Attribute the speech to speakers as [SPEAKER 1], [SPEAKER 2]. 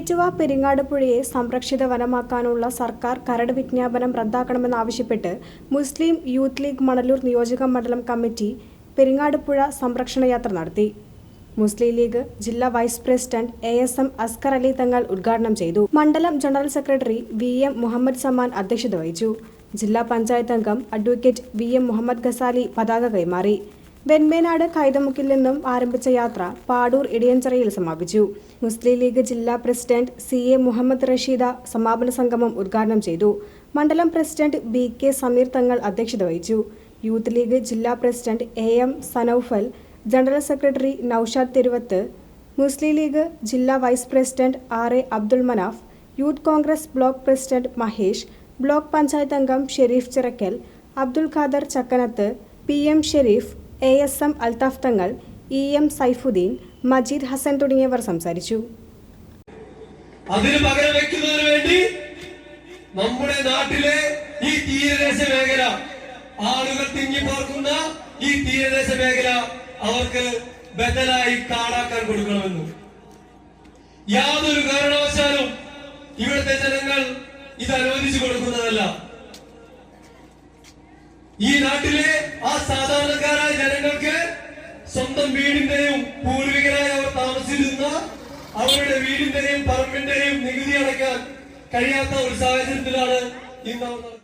[SPEAKER 1] പേറ്റുവ പെരിങ്ങാട് പുഴയെ സംരക്ഷിത വനമാക്കാനുള്ള സർക്കാർ കരട് വിജ്ഞാപനം റദ്ദാക്കണമെന്നാവശ്യപ്പെട്ട് മുസ്ലിം യൂത്ത് ലീഗ് മണലൂർ നിയോജക മണ്ഡലം കമ്മിറ്റി പെരിങ്ങാട് പുഴ സംരക്ഷണ യാത്ര നടത്തി. മുസ്ലിം ലീഗ് ജില്ലാ vice president A S M Askar Ali Thangal ഉദ്ഘാടനം ചെയ്തു. മണ്ഡലം general secretary V M Muhammad Saman അധ്യക്ഷത വഹിച്ചു. ജില്ലാ പഞ്ചായത്ത് അംഗം advocate V M Muhammad Khazali പതാക കൈമാറി. വെൺമേനാട് കൈതമുക്കിൽ നിന്നും ആരംഭിച്ച യാത്ര പാടൂർ ഇടിയഞ്ചിറയിൽ സമാപിച്ചു. മുസ്ലിം ലീഗ് ജില്ലാ president C A Muhammad Rasheed സമാപന സംഗമം ഉദ്ഘാടനം ചെയ്തു. മണ്ഡലം president B K Sameer Thangal അധ്യക്ഷത വഹിച്ചു. യൂത്ത് ലീഗ് ജില്ലാ president A M Sanoufal general secretary Noushad Thiruvath Muslim League ജില്ലാ vice president R A Abdul Manaf youth Congress block president Mahesh block panchayat അംഗം Sherif Chirakkal Abdul Khader Chakkanath P M Sherif A S M Althaf Thangal E M Saifuddin Majeed Hasan തുടങ്ങിയവർ സംസാരിച്ചു.
[SPEAKER 2] പകരം വെക്കുന്നതിന് വേണ്ടി നമ്മുടെ നാട്ടിലെ ഈ തീരദേശ മേഖല ആളുകൾ തിങ്ങിപ്പാർക്കുന്ന ഈ തീരദേശ മേഖല അവർക്ക് ബദലായി കാടാക്കാൻ കൊടുക്കണമെന്ന്. യാതൊരു കാരണവശാലും ഇവിടുത്തെ ജനങ്ങൾ ഇത് അനുവദിച്ചു കൊടുക്കുന്നതല്ല. ഈ നാട്ടിലെ ആ സ്വന്തം വീടിന്റെയും പൂർവികരായി അവർ താമസിച്ചിരുന്ന അവരുടെ വീടിന്റെയും പറമ്പിന്റെയും നികുതി അടയ്ക്കാൻ കഴിയാത്ത ഒരു സാഹചര്യത്തിലാണ് ഇന്ന് അവർ